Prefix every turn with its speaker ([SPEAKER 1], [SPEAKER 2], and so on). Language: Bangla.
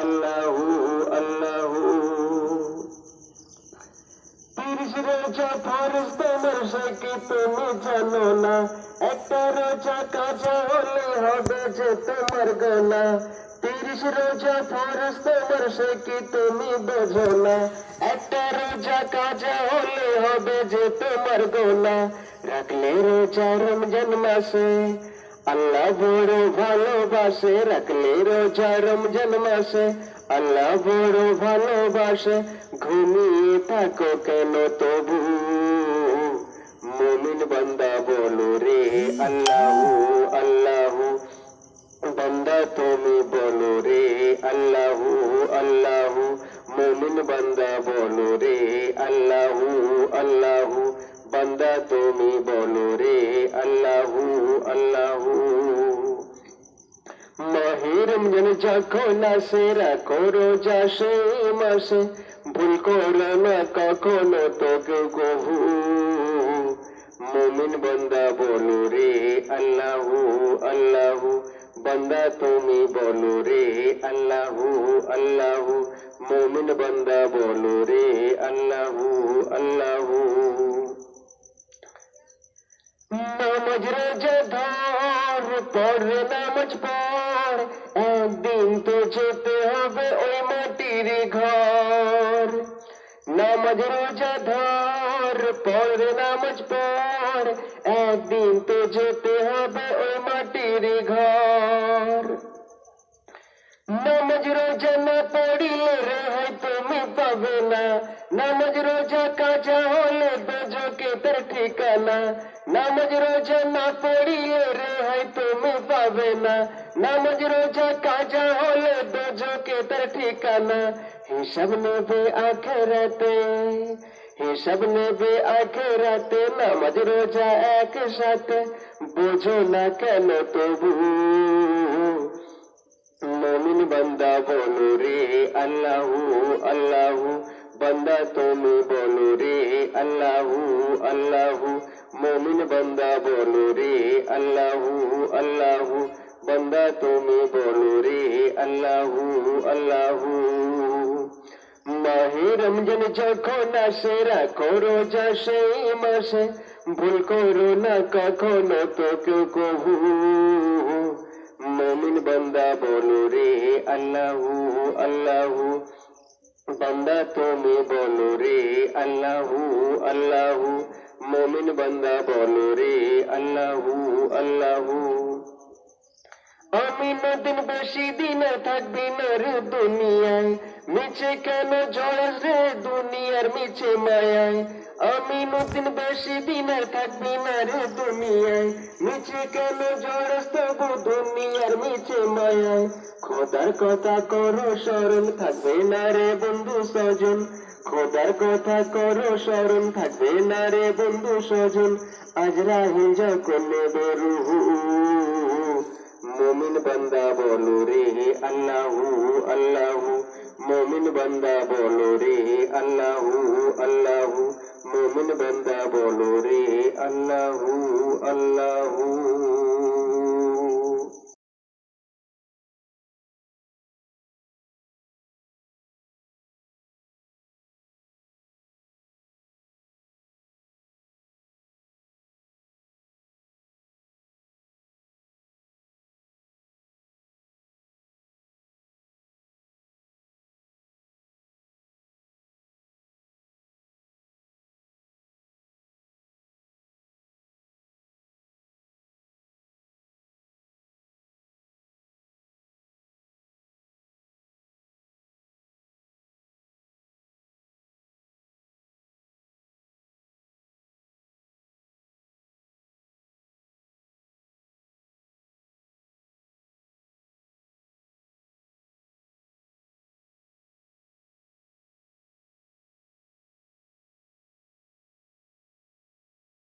[SPEAKER 1] আল্লাহু আল্লাহু। তিরিশ রোজা ফরজ, তোমার সে কি তুমি জানো না। একটা রোজা কাজা হলে হবে যে তোমার গোনা তিরিশ রোজা ফরজ, তোমার সে কি তুমি বোঝো না। একটা রোজা কাজা হলে হবে যে তোমার গোনা রাখলে রোজা রমজান মাসে আল্লাহ বড় ভালোবাসে, রাখলে রোজা রমজান মাসে। আল্লাহ বড় ভালোবাসে, ঘুমিয়ে থাকো কেন তবু? মুমিন বান্দা বলো রে আল্লাহ আল্লাহ। বান্দা তুমি বলো রে আল্লাহ আল্লাহ। মুমিন বান্দা বলো রে আল্লাহ আল্লাহ। বান্দা তুমি বলো রে আল্লাহ আল্লাহ মাহে রমজান যখন আসে রাখো রোজা সে মাসে ভুল করো না কখনো তোকে গহু মুমিন বান্দা বলো রে আল্লাহ আল্লাহ বান্দা তুমি বলো রে আল্লাহ আল্লাহ মুমিন বান্দা বলো রে আল্লাহ আল্লাহ ধর পড় নামাজ পড়। একদিন তো যেতে হবে ওই মাটির ঘর। নামাজ রোজা ধর পড় নামাজ পড়। একদিন তো যেতে হবে ওই মাটির ঘর। নামাজ রোজা না পড়িলে রেহাই তুমি পাবে না নামাজ রোজা কাজা হলে বেজকে তার ঠিকানা নামাজ রোজা না পড়িলে রেহাই তুমি পাবে না নামাজ রোজা কাজা হলে বেজকে তার ঠিকানা হিসাব নেবে আখেরাতে হিসাব নেবে আখেরাতে নামাজ রোজা একসাথে বোঝো না কেন তবু মমিন বান্দা বলো রে আল্লাহ আল্লাহ। বান্দা তুমি বলো রে আল্লাহ আল্লাহ। মমিন বান্দা বলো রে আল্লাহ আল্লাহ। বান্দা তুমি বলো রে আল্লাহ আল্লাহ। মাহে রমজান যখন আসে, রাখো রোজা সেই মাসে। ভুল করো না কখনো তো কেউ কহু মমিন বান্দা বলো রে আল্লাহ আল্লাহ বান্দা তুমি বলো রে আল্লাহ আল্লাহ মমিন বান্দা বলো রে আল্লাহ আল্লাহ আমি নদিন বেশি দিন থাকবি না রে দুনিয়ায় মিছে কেন জড়াস রে দুনিয়ার মিছে মায়ায় আমি নদিন বেশি দিন থাকবি না রে দুনিয়ায় মিছে কেন দুনিয়ার মায়ায় খোদার কথা করো, স্মরণ থাকবে না রে বন্ধু, স্বজন। খোদার কথা করো, স্মরণ থাকবে না রে বন্ধু, স্বজন। আজ রাহিল যখন নেবে রুহু মোমিন বান্দা বলো রে আল্লাহ আল্লাহ। মোমিন বান্দা বলো রে আল্লাহ আল্লাহ। মোমিন বান্দা বলো